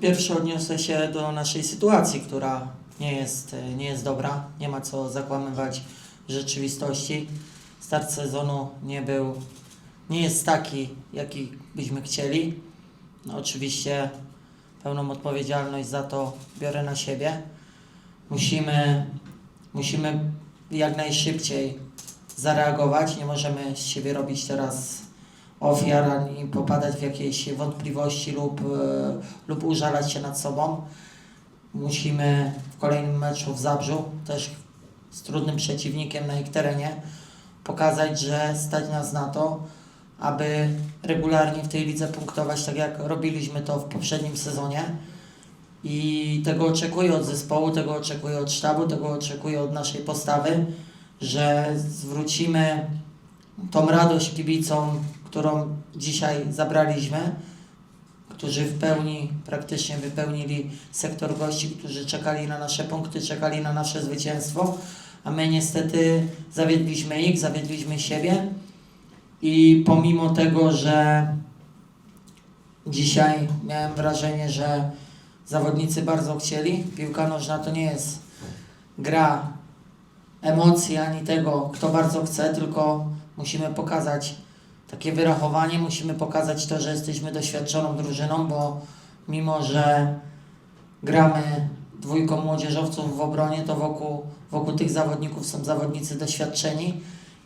Pierwszy odniosę się do naszej sytuacji, która nie jest, e, nie jest dobra. Nie ma co zakłamywać rzeczywistości. Start sezonu nie był, nie jest taki, jaki byśmy chcieli. No, oczywiście pełną odpowiedzialność za to biorę na siebie. Musimy, musimy jak najszybciej zareagować. Nie możemy z siebie robić teraz ofiar ani popadać w jakieś wątpliwości lub, e, lub użalać się nad sobą. Musimy w kolejnym meczu w Zabrzu, też z trudnym przeciwnikiem na ich terenie, pokazać, że stać nas na to, aby regularnie w tej lidze punktować, tak jak robiliśmy to w poprzednim sezonie. I tego oczekuję od zespołu, tego oczekuję od sztabu, tego oczekuję od naszej postawy, że zwrócimy tą radość kibicom, którą dzisiaj zabraliśmy, którzy w pełni praktycznie wypełnili sektor gości, którzy czekali na nasze punkty, czekali na nasze zwycięstwo, a my niestety zawiedliśmy ich, zawiedliśmy siebie. I pomimo tego, że dzisiaj miałem wrażenie, że zawodnicy bardzo chcieli, piłka nożna to nie jest gra emocji ani tego, kto bardzo chce, tylko musimy pokazać takie wyrachowanie, musimy pokazać to, że jesteśmy doświadczoną drużyną, bo mimo, że gramy dwójką młodzieżowców w obronie, to wokół, wokół tych zawodników są zawodnicy doświadczeni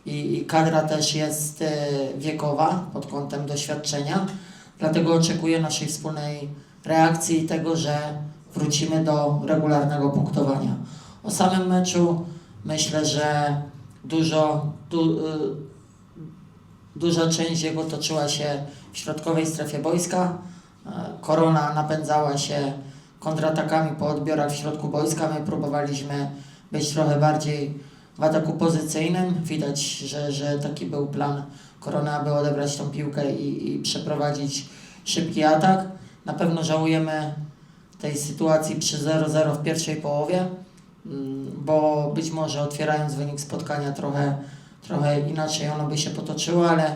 i, i kadra też jest e, wiekowa pod kątem doświadczenia. Dlatego oczekuję naszej wspólnej reakcji i tego, że wrócimy do regularnego punktowania. O samym meczu myślę, że dużo, du, y, duża część jego toczyła się w środkowej strefie boiska. E, Korona napędzała się kontratakami po odbiorach w środku boiska. My próbowaliśmy być trochę bardziej w ataku pozycyjnym. Widać, że, że taki był plan Korona, aby odebrać tą piłkę i, i przeprowadzić szybki atak. Na pewno żałujemy tej sytuacji przy 0-0 w pierwszej połowie, mm, bo być może otwierając wynik spotkania trochę, trochę inaczej ono by się potoczyło, ale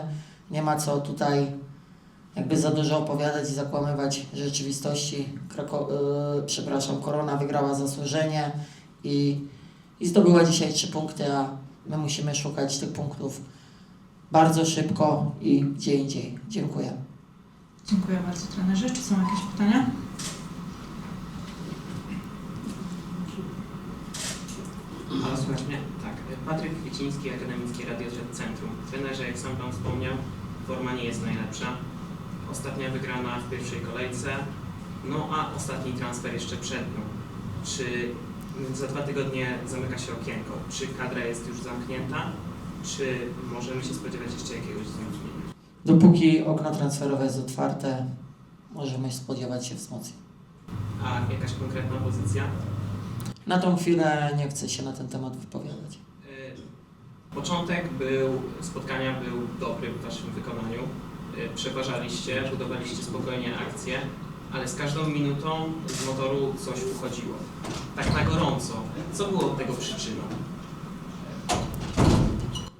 nie ma co tutaj jakby za dużo opowiadać i zakłamywać rzeczywistości. Krako- yy, przepraszam, Korona wygrała zasłużenie i, i zdobyła dzisiaj trzy punkty, a my musimy szukać tych punktów bardzo szybko i gdzie indziej. Dziękuję. Dziękuję bardzo trenerze. Czy są jakieś pytania? Ale słuchaj mnie? Patryk Kwieciński, Akademickie Radio Z Centrum. Trenerze, jak sam Pan wspomniał, forma nie jest najlepsza. Ostatnia wygrana w pierwszej kolejce, no a ostatni transfer jeszcze przed nią. Czy za dwa tygodnie zamyka się okienko? Czy kadra jest już zamknięta? Czy możemy się spodziewać jeszcze jakiegoś wzmocnienia? Dopóki okno transferowe jest otwarte, możemy spodziewać się wzmocnień. A jakaś konkretna pozycja? Na tą chwilę nie chcę się na ten temat wypowiadać. Początek był, spotkania był dobry w Waszym wykonaniu. Y, Przeważaliście, budowaliście spokojnie akcję, ale z każdą minutą z motoru coś uchodziło. Tak na gorąco. Co było tego przyczyną?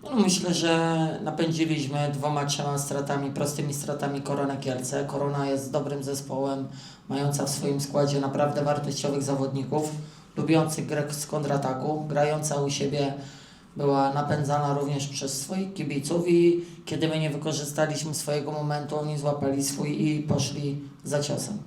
No, myślę, że napędziliśmy dwoma, trzema stratami, prostymi stratami Koronę Kielce. Korona jest dobrym zespołem, mająca w swoim składzie naprawdę wartościowych zawodników, lubiących grę z kontrataku, grająca u siebie była napędzana również przez swoich kibiców i kiedy my nie wykorzystaliśmy swojego momentu, oni złapali swój i poszli za ciosem.